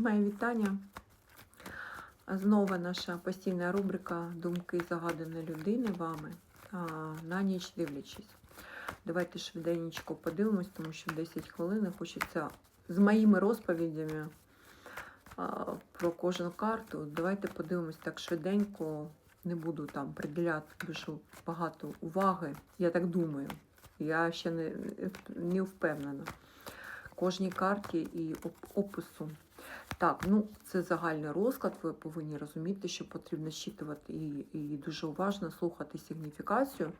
Мої вітання. Знову наша постійна рубрика Думки загаданої людини вами на ніч дивлячись. Давайте швиденько подивимось, тому що 10 хвилин хочеться з моїми розповідями про кожну карту. Давайте подивимось так швиденько. Не буду там приділяти дуже багато уваги. Я так думаю. Я ще не, не впевнена. Кожній карті і оп- опису. Так, ну це загальний розклад. Ви повинні розуміти, що потрібно щитувати і, і дуже уважно слухати сигніфікацію.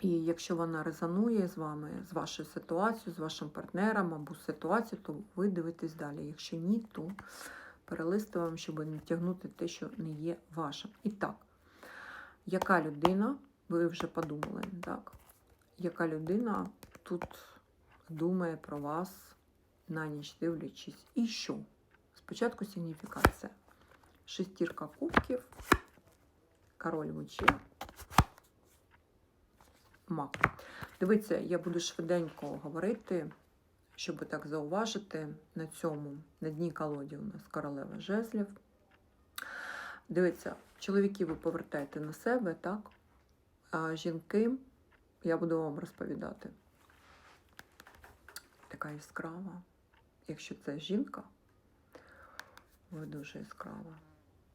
І якщо вона резонує з вами, з вашою ситуацією, з вашим партнером або ситуацією, то ви дивитесь далі. Якщо ні, то перелистуємо, щоб не тягнути те, що не є вашим. І так, яка людина, ви вже подумали, так? Яка людина тут думає про вас на ніч дивлячись. І що? Спочатку сигніфікація. Шестірка кубків, король мечів, мак. Дивіться, я буду швиденько говорити, щоб так зауважити на цьому, на дні колоді у нас королева жезлів. Дивіться, чоловіки ви повертаєте на себе, так? А жінки, я буду вам розповідати. Така яскрава. Якщо це жінка, ви дуже яскрава,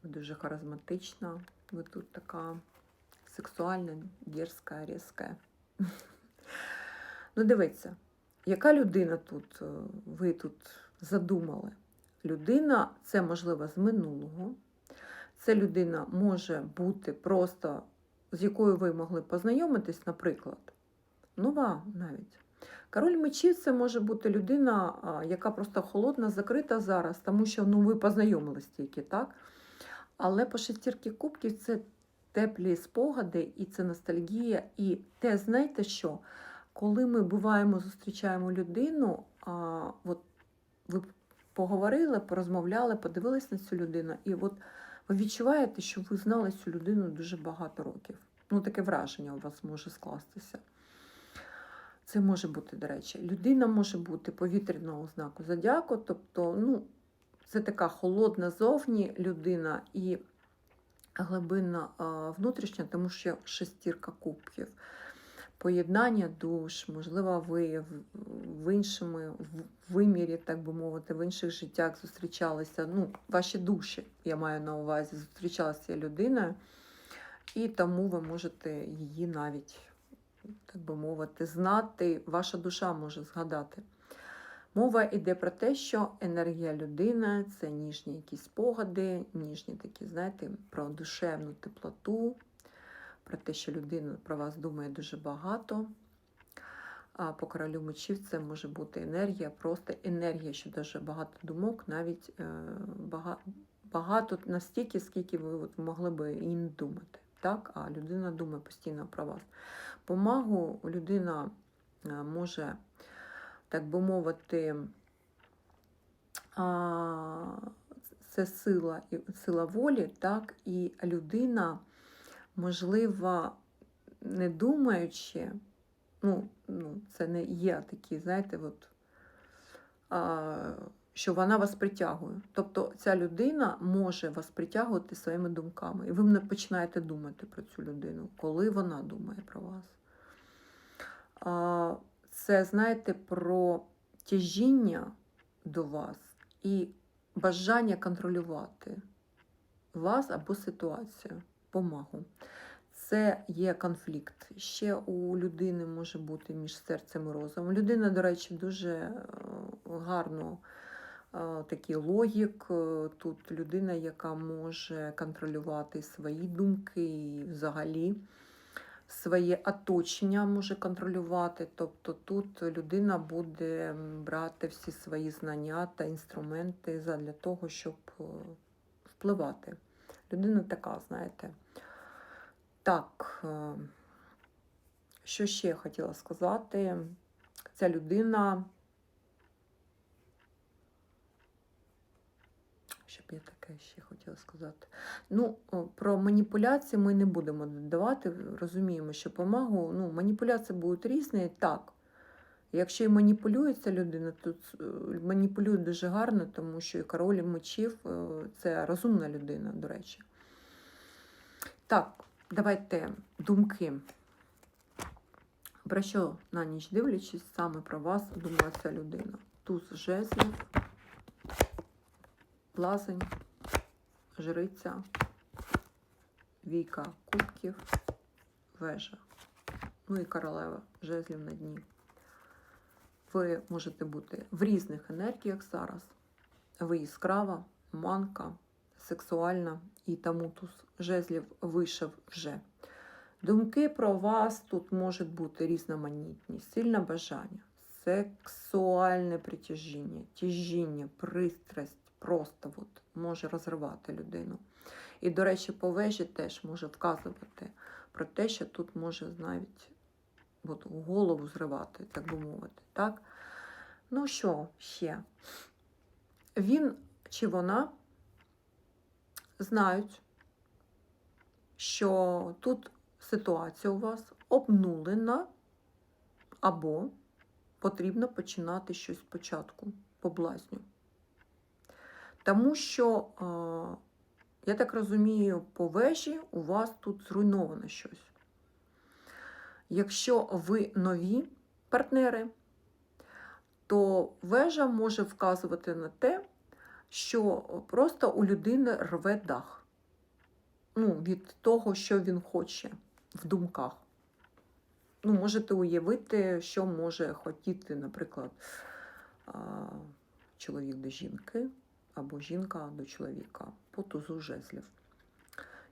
ви дуже харизматична, ви тут така сексуальна, дерзка, різка. Ну, дивіться, яка людина тут, е, ви тут задумали? Людина це можливо з минулого. Це людина може бути просто, з якою ви могли познайомитись, наприклад, нова навіть. Король мечів це може бути людина, яка просто холодна, закрита зараз, тому що ну, ви познайомились тільки, так? Але по шестірки кубків це теплі спогади, і це ностальгія. І те, знаєте що? Коли ми буваємо, зустрічаємо людину, а, от ви поговорили, порозмовляли, подивились на цю людину, і от ви відчуваєте, що ви знали цю людину дуже багато років. Ну, таке враження у вас може скластися. Це може бути, до речі, людина може бути повітряного знаку зодіаку, тобто, ну, це така холодна зовні людина і глибинна внутрішня, тому що шестірка кубків. Поєднання душ, можливо, ви в, іншому вимірі, так би мовити, в інших життях зустрічалися. Ну, ваші душі, я маю на увазі, зустрічалася людиною, і тому ви можете її навіть так би мовити, знати, ваша душа може згадати. Мова йде про те, що енергія людини це ніжні якісь спогади, ніжні такі, знаєте, про душевну теплоту, про те, що людина про вас думає дуже багато. А по королю мечів це може бути енергія, просто енергія, що дуже багато думок, навіть е, багато настільки, скільки ви могли би не думати. Так? А людина думає постійно про вас. По магу людина е, може, так би мовити, це сила, сила волі, так, і людина, можливо, не думаючи, ну, ну це не є такі, знаєте, от, що вона вас притягує. Тобто ця людина може вас притягувати своїми думками. І ви не починаєте думати про цю людину, коли вона думає про вас. Це, знаєте, про тяжіння до вас і бажання контролювати вас або ситуацію по магу. Це є конфлікт. Ще у людини може бути між серцем і розумом. Людина, до речі, дуже е, гарно такий логік. Е, Тут людина, яка може контролювати свої думки і взагалі своє оточення може контролювати. Тобто тут людина буде брати всі свої знання та інструменти для того, щоб е, впливати. Людина така, знаєте. Так, е, що ще я хотіла сказати? Ця людина. Що б я таке ще хотіла сказати? Ну, про маніпуляції ми не будемо додавати. Розуміємо, що по магу ну, маніпуляції будуть різні. Так, Якщо і маніпулюється людина, то е, маніпулює дуже гарно, тому що і король мечів е, це розумна людина, до речі. Так, давайте думки. Про що на ніч дивлячись, саме про вас думала ця людина. Туз жезлів, лазень, жриця, віка кубків, вежа. Ну і королева жезлів на дні. Ви можете бути в різних енергіях зараз. Ви яскрава, манка, сексуальна і тому туз жезлів вийшов вже. Думки про вас тут можуть бути різноманітні, сильне бажання, сексуальне притяжіння, тяжіння, пристрасть просто от, може розривати людину. І, до речі, по вежі теж може вказувати про те, що тут може навіть от, голову зривати, так би мовити. Так? Ну що ще? Він чи вона знають, що тут ситуація у вас обнулена, або потрібно починати щось спочатку по блазню. Тому що, я так розумію, по вежі у вас тут зруйновано щось. Якщо ви нові партнери, то вежа може вказувати на те, що просто у людини рве дах. Ну, від того, що він хоче в думках. Ну, можете уявити, що може хотіти, наприклад, чоловік до жінки або жінка до чоловіка по тузу жезлів.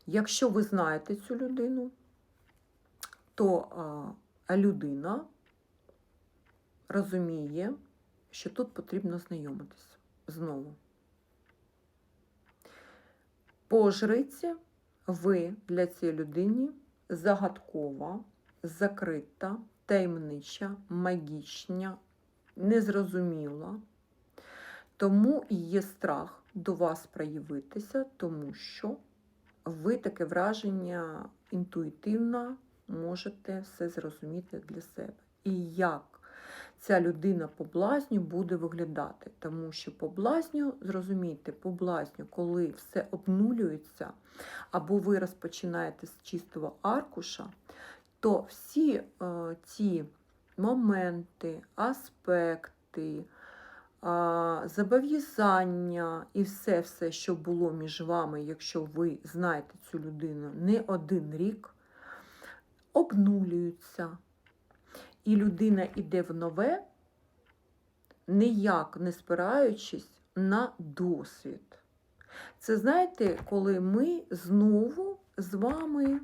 Якщо ви знаєте цю людину, то а, людина розуміє, що тут потрібно знайомитися знову. По жриці ви для цієї людини загадкова, закрита, таємнича, магічна, незрозуміла. Тому і є страх до вас проявитися, тому що ви таке враження інтуїтивно можете все зрозуміти для себе. І як ця людина по блазню буде виглядати. Тому що по блазню, зрозумійте, по блазню, коли все обнулюється, або ви розпочинаєте з чистого аркуша, то всі е, ці моменти, аспекти, зобов'язання і все, все, що було між вами, якщо ви знаєте цю людину не один рік, обнулюються. І людина йде в нове, ніяк не спираючись на досвід. Це знаєте, коли ми знову з вами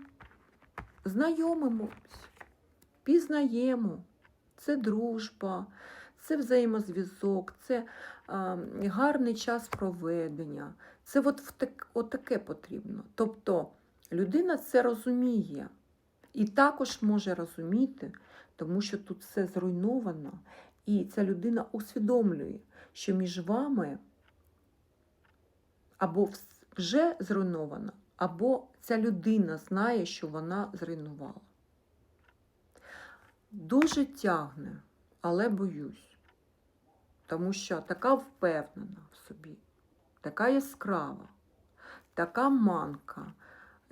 знайомимось, пізнаємо. Це дружба, це взаємозв'язок, це а, гарний час проведення. Це от, в так, от потрібно. Тобто людина це розуміє і також може розуміти, тому що тут все зруйновано, і ця людина усвідомлює, що між вами або вже зруйновано, або ця людина знає, що вона зруйнувала. Дуже тягне, але боюсь, тому що така впевнена в собі, така яскрава, така манка.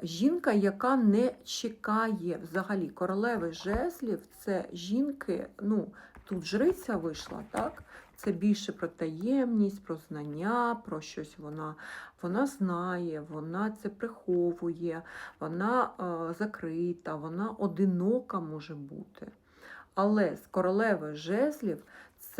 Жінка, яка не чекає взагалі королеви жезлів, це жінки, ну, тут жриця вийшла, так? Це більше про таємність, про знання, про щось вона, вона знає, вона це приховує, вона е, закрита, вона одинока може бути. Але з королеви жезлів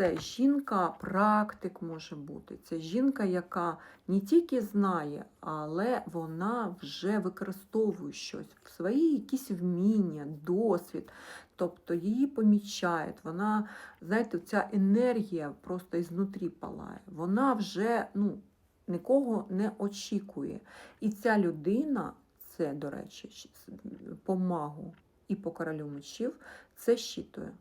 це жінка, практик може бути. Це жінка, яка не тільки знає, але вона вже використовує щось в свої якісь вміння, досвід. Тобто її помічають. Вона, знаєте, ця енергія просто ізнутрі палає. Вона вже ну, нікого не очікує. І ця людина, це, до речі, щ- по магу і по королю мечів, це щитує.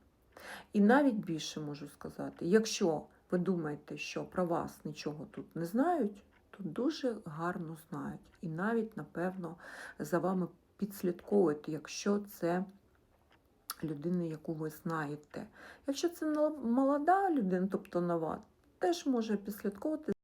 І навіть більше можу сказати, якщо ви думаєте, що про вас нічого тут не знають, то дуже гарно знають. І навіть, напевно, за вами підслідковують, якщо це людина, яку ви знаєте. Якщо це молода людина, тобто нова, теж може підслідковувати